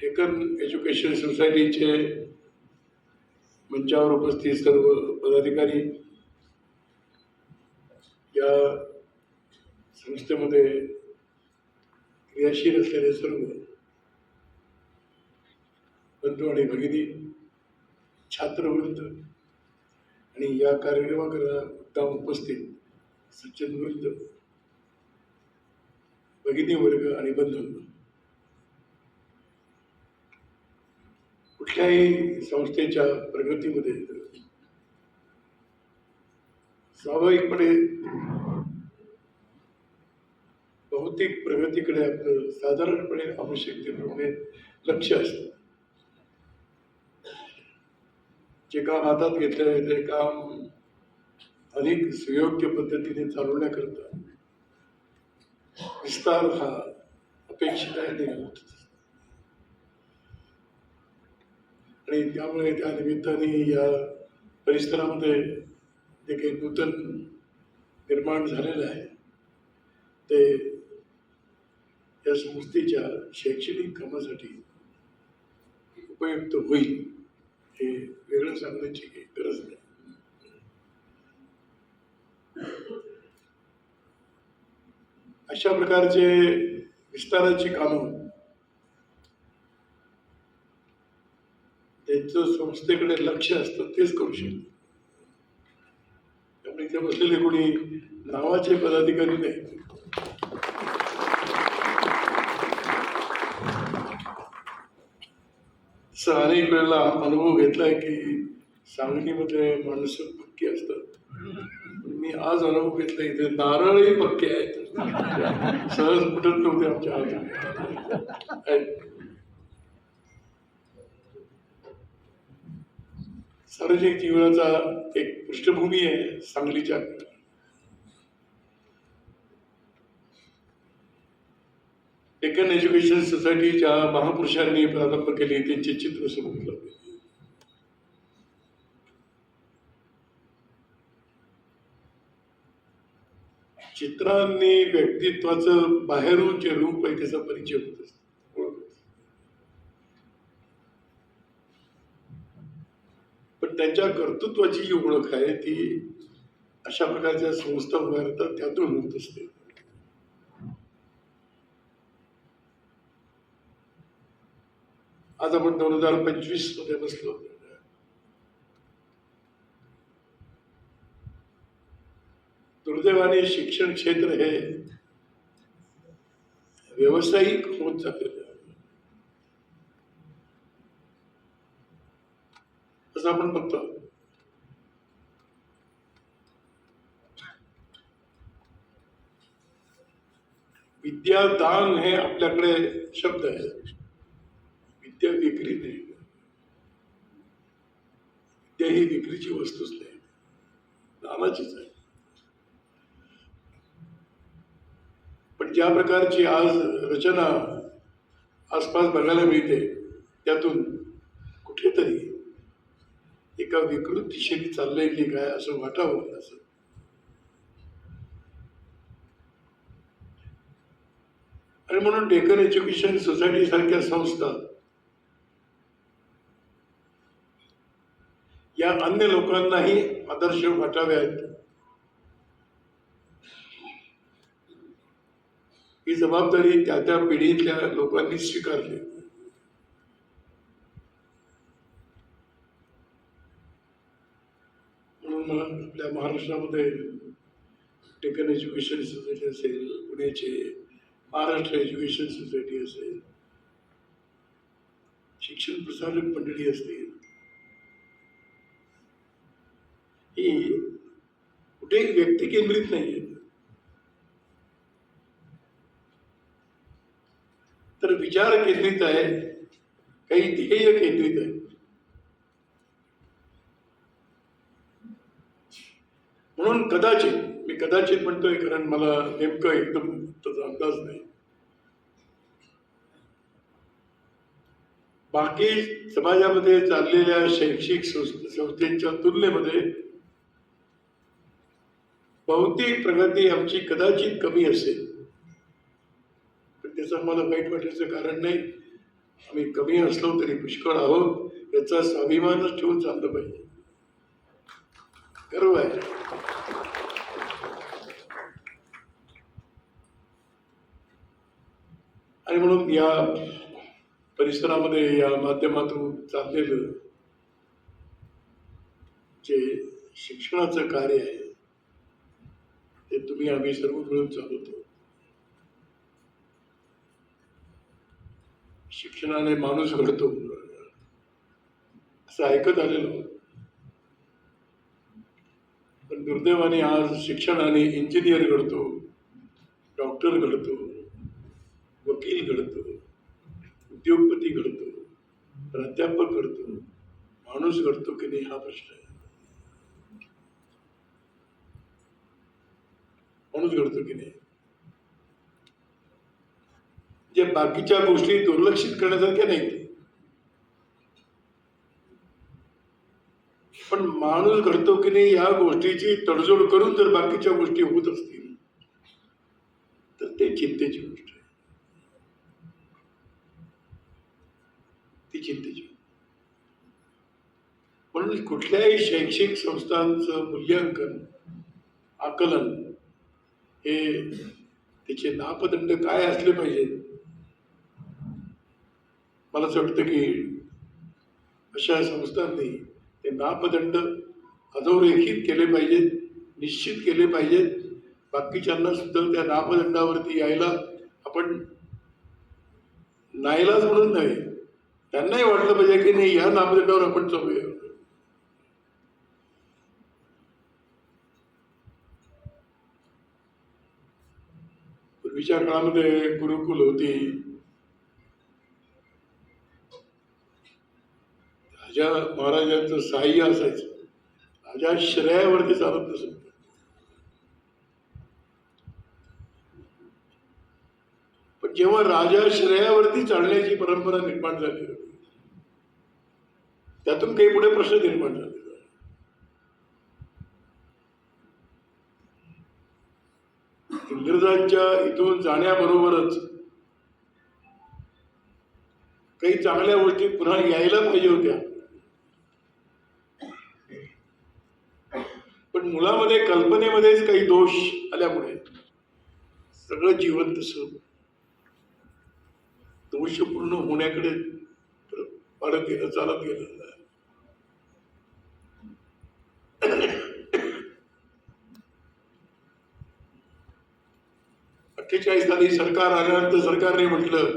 Taken education सोसायटीचे मंचावर उपस्थित सर्व पदाधिकारी या संस्थेमध्ये क्रियाशील असलेले सर्व बंधू आणि भगिनी छात्रवृंद आणि या कार्यक्रमाकरता मुद्दाम उपस्थित सज्जन वृंद भगिनी वर्ग आणि बंधू कुठल्याही संस्थेच्या प्रगतीमध्ये स्वाभाविकपणे भौतिक प्रगतीकडे आपलं साधारणपणे आवश्यकतेप्रमाणे लक्ष असतं. जे काम हातात घेतलं आहे ते काम अधिक सुयोग्य पद्धतीने चालवण्याकरता विस्तार हा अपेक्षित आहे आणि होत आणि त्यामुळे त्या निमित्ताने या परिसरामध्ये जे काही नूतन निर्माण झालेलं आहे. ते या संस्थेच्या शैक्षणिक कामासाठी उपयुक्त होईल. हे वेगळं सांगण्याची काही गरज नाही. अशा प्रकारचे विस्ताराची कामं त्यांचं संस्थेकडे लक्ष असतं तेच करू शकतात त्यामुळे इथे बसलेले कोणी नावाचे पदाधिकारी नाही अनेक वेळेला अनुभव घेतलाय की सांगलीमध्ये माणसं पक्की असतात. मी आज अनुभव घेतला इथे नारळही पक्के आहेत. सहज फुटत नव्हते आमच्या हात सार्वजनिक जीवनाचा एक पृष्ठभूमी आहे सांगलीच्या. डेक्कन एज्युकेशन सोसायटीच्या महापुरुषांनी प्रारंभ केले त्यांचे चित्र समोर लावले चित्रांनी व्यक्तित्वाचं बाहेरून जे रूप आहे त्याचा परिचय होत असतो. पण त्यांच्या कर्तृत्वाची जी ओळख आहे ती अशा प्रकारच्या संस्था उभारतात त्यातून होत असते. आज आपण दोन हजार पंचवीसमध्ये बसलो. दुर्दैवाने शिक्षण क्षेत्र हे व्यावसायिक होत चाललेलं असं आपण बघतो. विद्यादान हे आपल्याकडे शब्द आहे. विद्या विक्री नाही विद्या ही विक्रीची वस्तूच नाही नामाचीच आहे. पण ज्या प्रकारची आज रचना आसपास बघायला मिळते त्यातून कुठेतरी एका विकृत दिशेने चाललंय की काय असं वाटावं असं. आणि म्हणून डेकन एज्युकेशन सोसायटी सारख्या संस्था या अन्य लोकांनाही आदर्श वाटाव्यात. ही जबाबदारी त्या त्या पिढीतल्या लोकांनी स्वीकारली. म्हणून आपल्या महाराष्ट्रामध्ये टेकन एज्युकेशन सोसायटी असेल पुण्याचे महाराष्ट्र एज्युकेशन सोसायटी असेल शिक्षण प्रसारक मंडळी असतील ही कुठेही व्यक्ती केंद्रित नाही तर विचार केंद्रित आहे काही ध्येय केंद्रित आहे. म्हणून कदाचित मी कदाचित म्हणतोय कारण मला नेमकं एकदम त्याचा अंदाज नाही. बाकी समाजामध्ये चाललेल्या शैक्षिक संस्थेच्या तुलनेमध्ये बहुतेक प्रगती आमची कदाचित कमी असेल. पण त्याचं आम्हाला वाईट वाटायचं कारण नाही. आम्ही कमी असलो तरी पुष्कळ आहोत. याचा स्वाभिमानच ठेवून चाललं पाहिजे. गर्व आहे. आणि म्हणून या परिसरामध्ये या माध्यमातून चाललेलं जे शिक्षणाचं कार्य आहे ते तुम्ही आम्ही सर्व मिळून चालवतो. शिक्षणाने माणूस घडतो. असं ऐकत आलेलो. पण दुर्दैवाने आज शिक्षणाने इंजिनियर घडतो डॉक्टर घडतो वकील घडतो उद्योगपती घडतो प्राध्यापक घडतो माणूस घडतो की नाही हा प्रश्न आहे. माणूस घडतो की नाही. जे बाकीच्या गोष्टी दुर्लक्षित करण्यासारख्या नाहीत. पण माणूस घडतो की नाही या गोष्टीची तडजोड करून जर बाकीच्या गोष्टी होत असतील तर ते चिंतेची गोष्ट आहे. ती चिंतेची म्हणून कुठल्याही शैक्षणिक संस्थांचं मूल्यांकन आकलन हे त्याचे नापदंड काय असले पाहिजेत मला असं वाटतं की अशा संस्थांनी ते नापदंड अधोरेखित केले पाहिजेत निश्चित केले पाहिजेत. बाकीच्यांना सुद्धा त्या नापदंडावरती यायला आपण नाईलाज म्हणून नाही. त्यांनाही वाटलं पाहिजे की नाही या नापदंडावर आपण जाऊया. पूर्वीच्या काळामध्ये गुरुकुल होती. राजा महाराजांचं साह्य असायचं. राजा श्रेयावरती चालत नसत पण जेव्हा राजा श्रेयावरती चालण्याची परंपरा निर्माण झाली त्यातून काही पुढे प्रश्न निर्माण झाले. इंग्रजांच्या इथून जाण्याबरोबरच काही चांगल्या गोष्टी पुन्हा यायला पाहिजे होत्या. पण मुलामध्ये कल्पनेमध्येच काही दोष आल्यामुळे सगळं जीवन तसं दोषपूर्ण होण्याकडे वाढत गेलं चालत गेलं अठ्ठेचाळीस साली सरकार आल्यानंतर सरकारने म्हटलं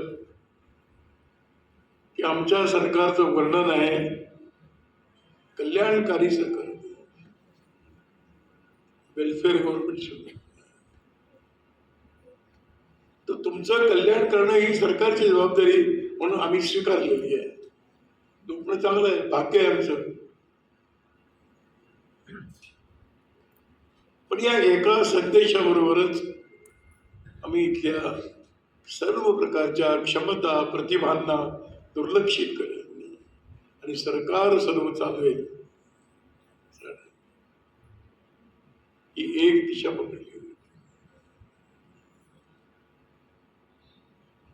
की आमच्या सरकारचं वर्णन आहे कल्याणकारी सरकार. वेलफेअर गव्हर्नमेंट तर तुमचं कल्याण करणं ही सरकारची जबाबदारी म्हणून आम्ही स्वीकारलेली आहे. दुखणं चांगलं आहे भाग्य आहे आमचं. पण या एका संदेशाबरोबरच आम्ही इथल्या सर्व प्रकारच्या क्षमता प्रतिभांना दुर्लक्षित करेल आणि सरकार सर्व चालवेल ही एक दिशा पकडली होती.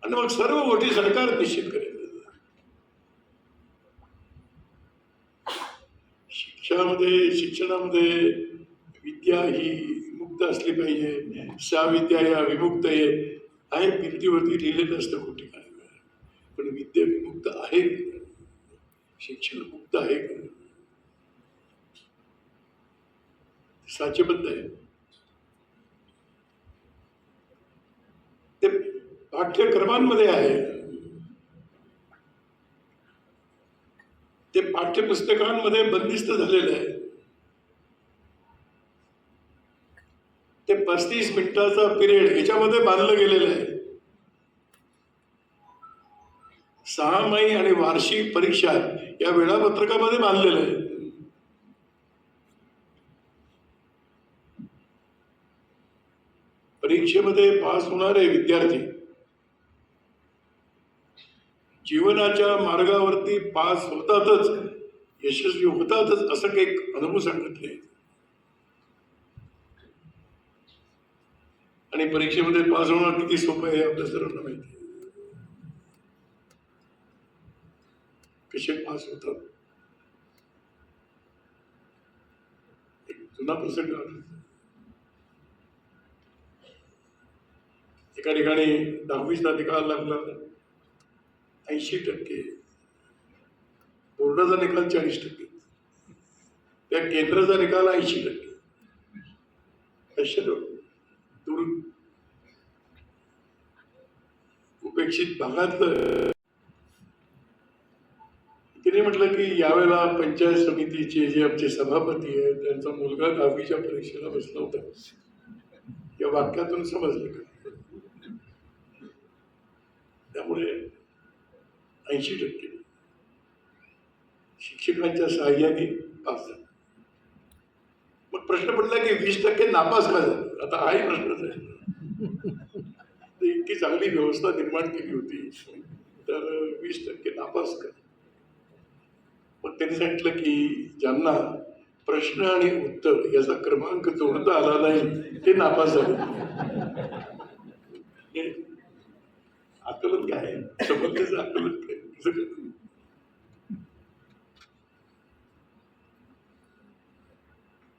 आणि मग सर्व गोष्टी सरकार निश्चित करेल. शिक्षणामध्ये शिक्षणामध्ये विद्या ही मुक्त असली पाहिजे. साविद्या या विमुक्त आहे आहे भिंतीवरती लिहिलेलं असतं कुठे काय पण विद्या विमुक्त आहे. शिक्षण मुक्त आहे. का साचेबद्ध आहे. ते पाठ्यक्रमांमध्ये आहे. ते पाठ्यपुस्तकांमध्ये बंदिस्त झालेलं आहे. ते पस्तीस मिनिटाचा पिरियड याच्यामध्ये बांधलं गेलेलं आहे. सहामाही आणि वार्षिक परीक्षा या वेळापत्रकामध्ये बांधलेलं आहे. परीक्षेमध्ये पास होणारे विद्यार्थी जीवनाच्या मार्गावरती पास होतातच यशस्वी होतातच असं काही अनुभव सांगितले आणि परीक्षेमध्ये पास होणं किती सोपं आहे आपल्या सर्वांना माहिती आहे. कसे पास होतात? एक जुना प्रसंग एका ठिकाणी दहावीचा निकाल लागला. ऐंशी टक्के. बोर्डाचा निकाल चाळीस टक्के. त्या केंद्राचा निकाल ऐंशी टक्के अशा दूर उपेक्षित भागातलं तिने म्हटलं की यावेळेला पंचायत समितीचे जे आमचे सभापती आहेत त्यांचा मुलगा दहावीच्या परीक्षेला बसला होता. या वाक्यातून समजलं का? त्यामुळे ऐंशी टक्के शिक्षकांच्या सहाय्याने पास झाले. मग प्रश्न पडला की वीस टक्के नापास का झाले? आता हाही प्रश्नच आहे. इतकी चांगली व्यवस्था निर्माण केली होती तर वीस टक्के नापास कर. मग त्यांनी सांगितलं की ज्यांना प्रश्न आणि उत्तर याचा क्रमांक जोडता आला नाही ते नापास झाले. आकलन काय? आहे? आकलन काय?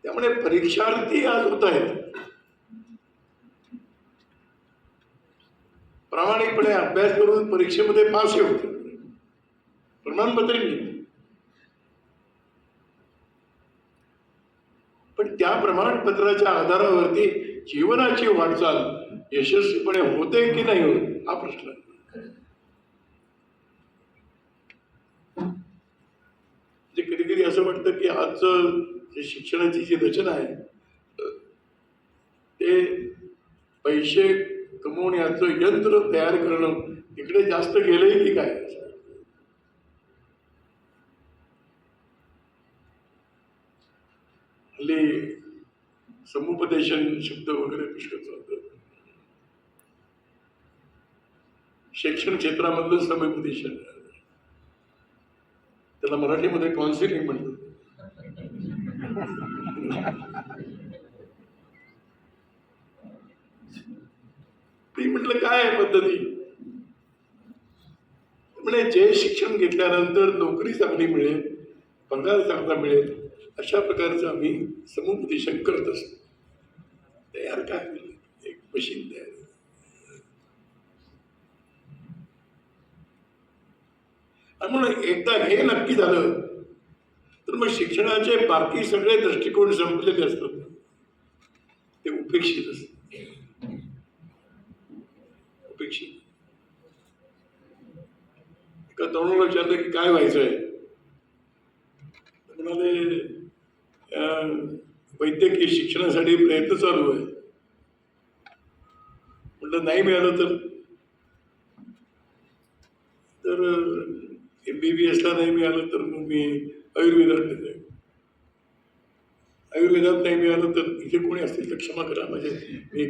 त्यामुळे परीक्षार्थी आज होत आहेत. प्रामाणिकपणे अभ्यास करून परीक्षेमध्ये पास हे होते. प्रमाणपत्र मिळते पण त्या प्रमाणपत्राच्या आधारावरती जीवनाची वाटचाल यशस्वीपणे होते की नाही होत हा प्रश्न म्हणजे कधी कधी असं वाटतं की आजचं जे शिक्षणाची जी रचना आहे ते पैसे कमवण्याचं यंत्र तयार करणं इकडे जास्त गेलंय की काय? हल्ली समुपदेशन शब्द वगैरे पुष्कळ चालतात. शिक्षण क्षेत्रामधलं समुपदेशन. त्याला मराठीमध्ये कॉन्सिलिंग म्हणतात. म्हणजे काय आहे पद्धती? म्हणजे जे शिक्षण घेतल्यानंतर नोकरी चांगली मिळेल पगार चांगला मिळेल अशा प्रकारचं आम्ही समुपदेशन करत असतो. तयार काय एक मशीन तयार म्हणून एकदा हे नक्की झालं तर मग शिक्षणाचे बाकी सगळे दृष्टिकोन संपलेले असतात. ते उपेक्षित असतात उपेक्षित एका तरुणाला विचारलं की काय व्हायचं आहे म्हणाले वैद्यकीय शिक्षणासाठी प्रयत्न चालू आहे. म्हटलं नाही मिळालं तर? तर एम बी बी एसला नाही मिळालं तर मग मी आयुर्वेदात जाईल आयुर्वेदात नाही मिळालं तर इथे कोणी असतील तर क्षमा करा. म्हणजे मी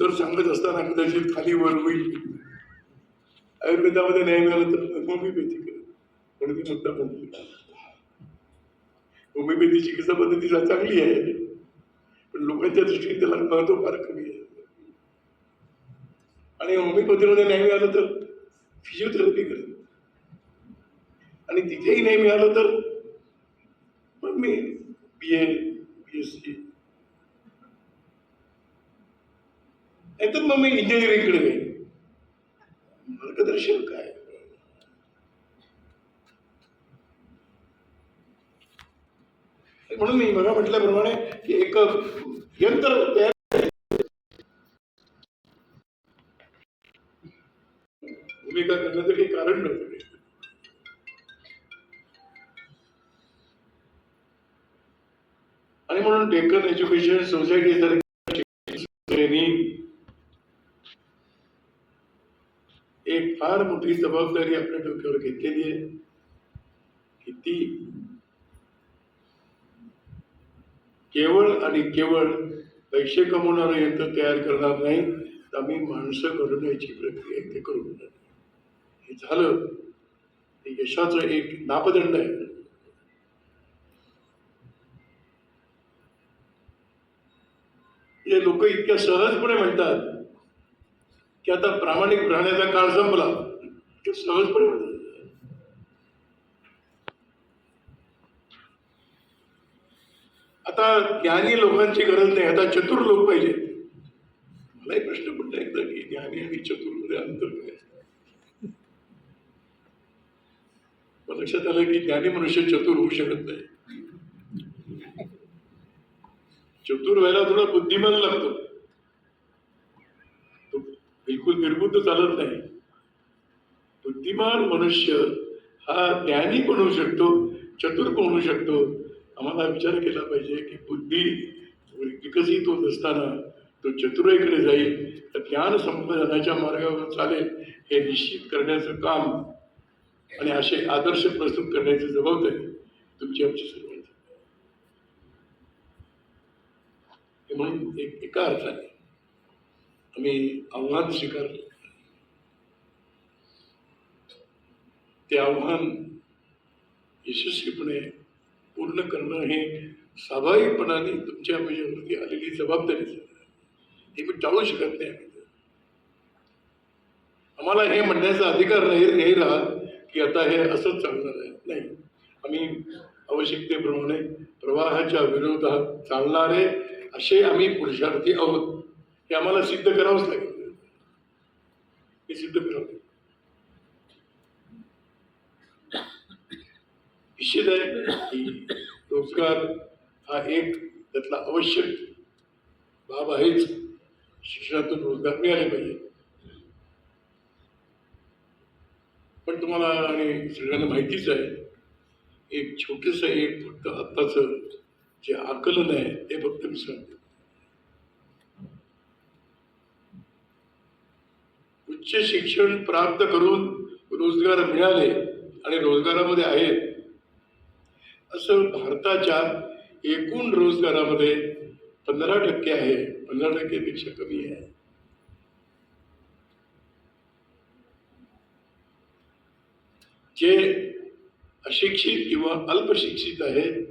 दर सांगत असताना कदाचित खाली वर होईल. आयुर्वेदामध्ये नाही मिळालं तर होमिओपॅथी करेल म्हणून ती मुद्दा बनली होमिओपॅथी चिकित्सा पद्धती चांगली आहे. पण लोकांच्या दृष्टीने त्याला महत्त्व फार कमी आहे. आणि होमिओपॅथीमध्ये नाही मिळालं तर फिजिओथेरपी करेल आणि तिथेही नाही मिळालं तर मग मी बी ए बी एस सी नाहीतर मग मी इंजिनिअरिंगकडे जाईन. मार्गदर्शन काय? म्हणून मी बघा म्हटल्याप्रमाणे की एक यंत्र तयार भूमिका करण्याचं काही कारण नव्हतं. आणि म्हणून डेक्कन एज्युकेशन सोसायटी एक फार मोठी जबाबदारी आपल्या डोक्यावर घेतलेली आहे. की ती केवळ आणि केवळ पैसे कमवणारं यंत्र तयार करणार नाही तर आम्ही माणसं घडवण्याची प्रक्रिया ते करून देणार. हे झालं. हे यशाचं एक नापदंड आहे. हे लोक इतक्या सहजपणे म्हणतात की आता प्रामाणिक राहण्याचा काळ संपला. इतक्या सहजपणे आता ज्ञानी लोकांची गरज नाही. आता चतुर लोक पाहिजे. मलाही प्रश्न पडला एकदा की ज्ञानी आणि चतुरमध्ये अंतर काय लक्षात आलं की ज्ञानी मनुष्य चतुर होऊ शकत नाही. चतुर व्हायला थोडा बुद्धिमान लागतो. बिलकुल निर्बुद्ध चालत नाही. बुद्धिमान मनुष्य हा ज्ञानी पण होऊ शकतो चतुर पण होऊ शकतो. आम्हाला विचार केला पाहिजे की बुद्धी विकसित होत असताना तो चतुराईकडे जाईल तर ज्ञान संपादनाच्या मार्गावर चालेल हे निश्चित करण्याचं काम आणि असे आदर्श प्रस्तुत करण्याची जबाबदारी तुमची आमची सर्वांची. म्हणून एक एका अर्थाने आम्ही आव्हान स्वीकारलं ते आव्हान यशस्वीपणे पूर्ण करणं हे स्वाभाविकपणाने तुमच्या माझ्यावरती आलेली जबाबदारी हे मी टाळू शकत नाही आम्ही. आम्हाला हे म्हणण्याचा अधिकार नाही नाही राहत की आता हे असंच चालणार आहे. नाही. आम्ही आवश्यकतेप्रमाणे प्रवाहाच्या विरोधात चालणारे असे आम्ही पुरुषार्थी आहोत. हे आम्हाला सिद्ध करावंच लागेल. हे सिद्ध करावं निश्चित आहे की रोजगार हा एक त्यातला आवश्यक बाब आहेच. शिक्षणातून रोजगार मिळाले पाहिजे. पण तुम्हाला आणि सगळ्यांना माहितीच आहे एक छोटस एक फक्त आत्ताचं जे आकलन आहे ते फक्त मी सांगतो उच्च शिक्षण प्राप्त करून रोजगार मिळाले आणि रोजगारामध्ये आहेत. असं भारताच्या एकूण रोजगारामध्ये पंधरा टक्के आहे. पंधरा टक्केपेक्षा कमी आहे. जे अशिक्षित किंवा अल्पशिक्षित आहेत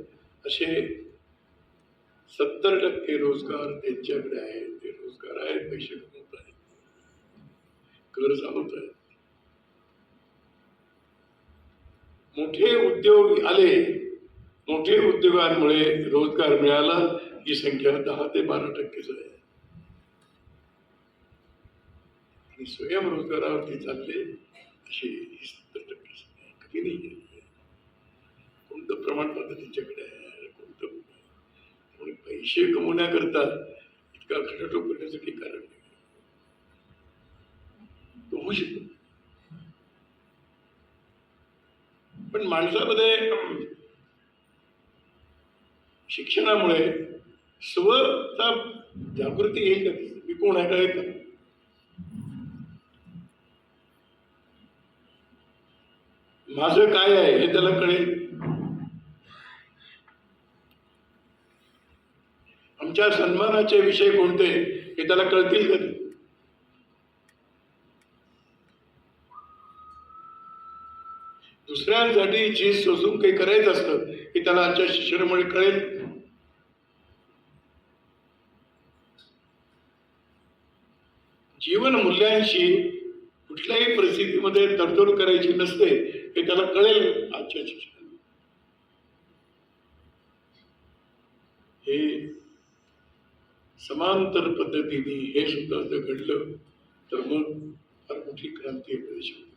असे सत्तर टक्के रोजगार त्यांच्याकडे आहेत. ते रोजगार आहेत पैसे कमवत आहेत आहे. मोठे उद्योग आले मोठे उद्योगांमुळे रोजगार मिळाला ही संख्या दहा ते बारा टक्केच आहे. आणि स्वयंरोजगारावरती चालले असे सत्तर टक्के कधी कमी नाही आहे. कोणतं प्रमाणपत्र त्यांच्याकडे आहे कोणतं पैसे कमवण्याकरता इतका खटाटोप करण्यासाठी काही कारण नाही. तो होऊ शकतो. पण माणसामध्ये शिक्षणामुळे स्वता जागृती येईल का? मी कोण आहे काय का माझं काय आहे हे त्याला कळेल. आमच्या सन्मानाचे विषय कोणते हे त्याला कळतील का? दुसऱ्यांसाठी झीज सोसून काही करायचं असतं हे त्याला आमच्या शिक्षणामुळे कळेल. जीवन मूल्यांशी कुठल्याही परिस्थितीमध्ये तडजोड करायची नसते हे त्याला कळेल आजच्या शिक्षणाने हे समांतर पद्धतीने हे सुद्धा जर घडलं तर मग फार मोठी क्रांती आहे देशामध्ये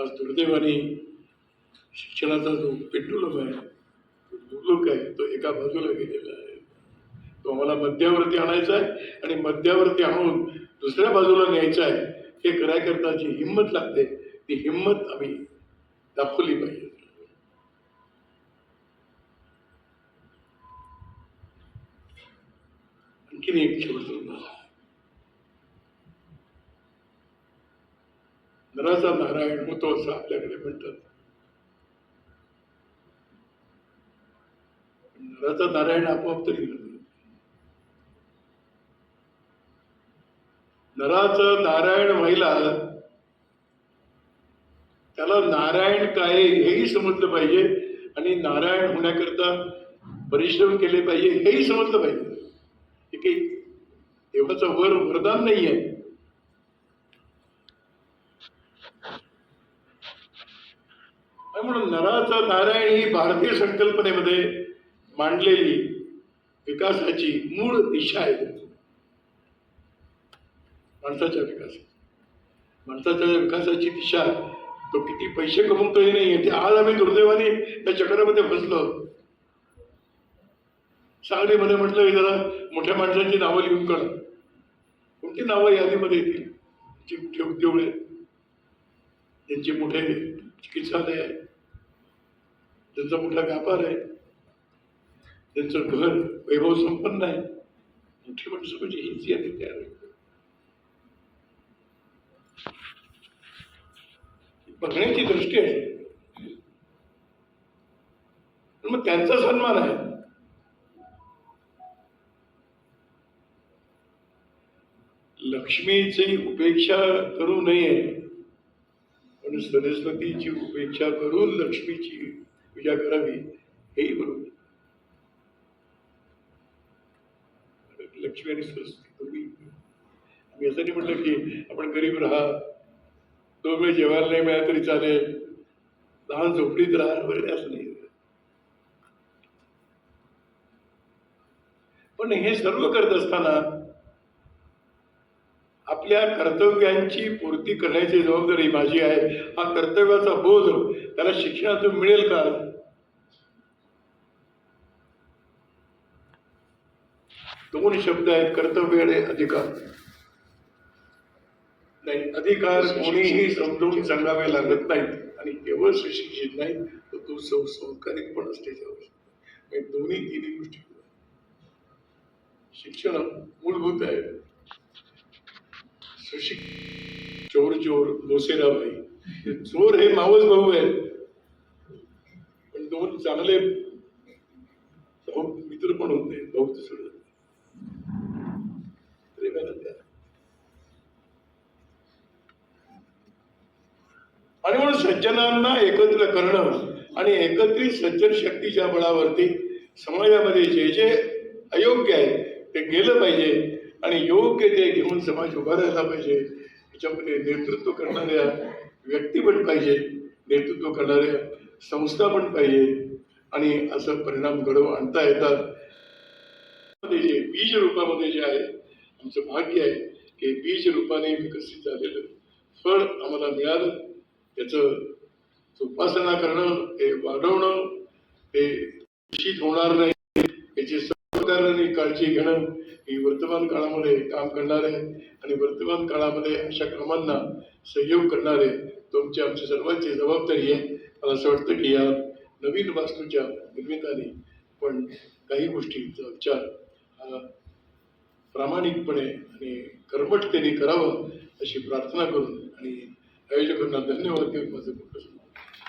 आज दुर्दैवाने शिक्षणाचा जो पेट्रोलम आहे तो दुर्लोक आहे तो एका बाजूला गेलेला आहे. तो आम्हाला मध्यावरती आणायचा आहे आणि मध्यावरती आणून दुसऱ्या बाजूला न्यायचा आहे. हे करायकरता जी हिंमत लागते ती हिंमत आम्ही दाखवली पाहिजे. आणखीन एक शेवटचं नराचा नारायण होतो असं आपल्याकडे म्हणतात. नराचा नारायण आपोआप तरी नराचं नारायण व्हायला त्याला नारायण काय हेही समजलं पाहिजे आणि नारायण होण्याकरता परिश्रम केले पाहिजे हेही समजलं पाहिजे. हे काही देवाचं वर वरदान नाही आहे आणि म्हणून नराचा नारायण ही भारतीय संकल्पनेमध्ये मांडलेली विकासाची मूळ दिशा आहे. माणसाच्या विकासाची. माणसाच्या विकासाची दिशा. तो किती पैसे कमवतोय नाही ते आज आम्ही दुर्दैवाने त्या चक्रामध्ये फसलो. सांगलीमध्ये म्हटलं की जरा मोठ्या माणसांची नावं लिहून काढ. कोणती नावं यादीमध्ये येतील? जी मोठे उद्योग आहेत. त्यांचे मोठे चिकित्सालय आहे त्यांचा मोठा व्यापार आहे? त्यांचं घर वैभव संपन्न आहे. मोठी माणसं म्हणजे हीच यादी तयार आहे बघण्याची दृष्टी आहे. पण मग त्यांचा सन्मान आहे. लक्ष्मीची उपेक्षा करू नये. पण सरस्वतीची उपेक्षा करून लक्ष्मीची पूजा करावी हेही बरोबर लक्ष्मी आणि सरस्वती दोन्ही मी असं नाही म्हटलं की आपण गरीब राहा दोन वेळ जेवायला नाही मिळालं तरी चालेल लहान झोपडीत राहा वगैरे असं नाही. पण हे सर्व करत असताना आपल्या कर्तव्यांची पूर्ती करण्याची जबाबदारी माझी आहे. हा कर्तव्याचा बोध त्याला शिक्षणातून मिळेल का? दोन शब्द आहेत कर्तव्य आणि अधिकार. नाही अधिकार कोणीही समजून सांगावे लागत नाहीत आणि केवळ सुशिक्षित नाही तर तो सौ संस्कारिक पण असते. म्हणजे दोन्ही तिन्ही गोष्टी शिक्षण मूलभूत आहे. सुशिक्षित चोर चोर मोसेराबाई चोर हे मावस भाऊ आहे पण दोन चांगले मित्र पण होते भाऊ ते प्रेमाला आणि म्हणून सज्जनांना एकत्र करणं आणि एकत्रित सज्जन शक्तीच्या बळावरती समाजामध्ये जे जे अयोग्य आहे ते गेलं पाहिजे आणि योग्य ते घेऊन समाज उभा राहिला पाहिजे. त्याच्यामध्ये नेतृत्व करणाऱ्या व्यक्ती पण पाहिजे नेतृत्व करणाऱ्या संस्था पण पाहिजे आणि असं परिणाम घडवून आणता येतात. जे बीज रूपामध्ये जे आहे आमचं भाग्य आहे की बीज रूपाने विकसित झालेलं. फळ आम्हाला मिळालं. त्याचं उपासना करणं ते वाढवणं ते दूषित होणार नाही. याची सर्वकारांनी काळजी घेणं ही वर्तमान काळामध्ये काम करणारे आणि वर्तमान काळामध्ये अशा कामांना सहयोग करणारे तुमची आमची सर्वांची जबाबदारी आहे. मला असं वाटतं की या नवीन वास्तूच्या निर्मिताने पण काही गोष्टींचा विचार प्रामाणिकपणे आणि कर्मठतेने करावं अशी प्रार्थना करून आणि आयोजकांना धन्यवाद देऊन माझं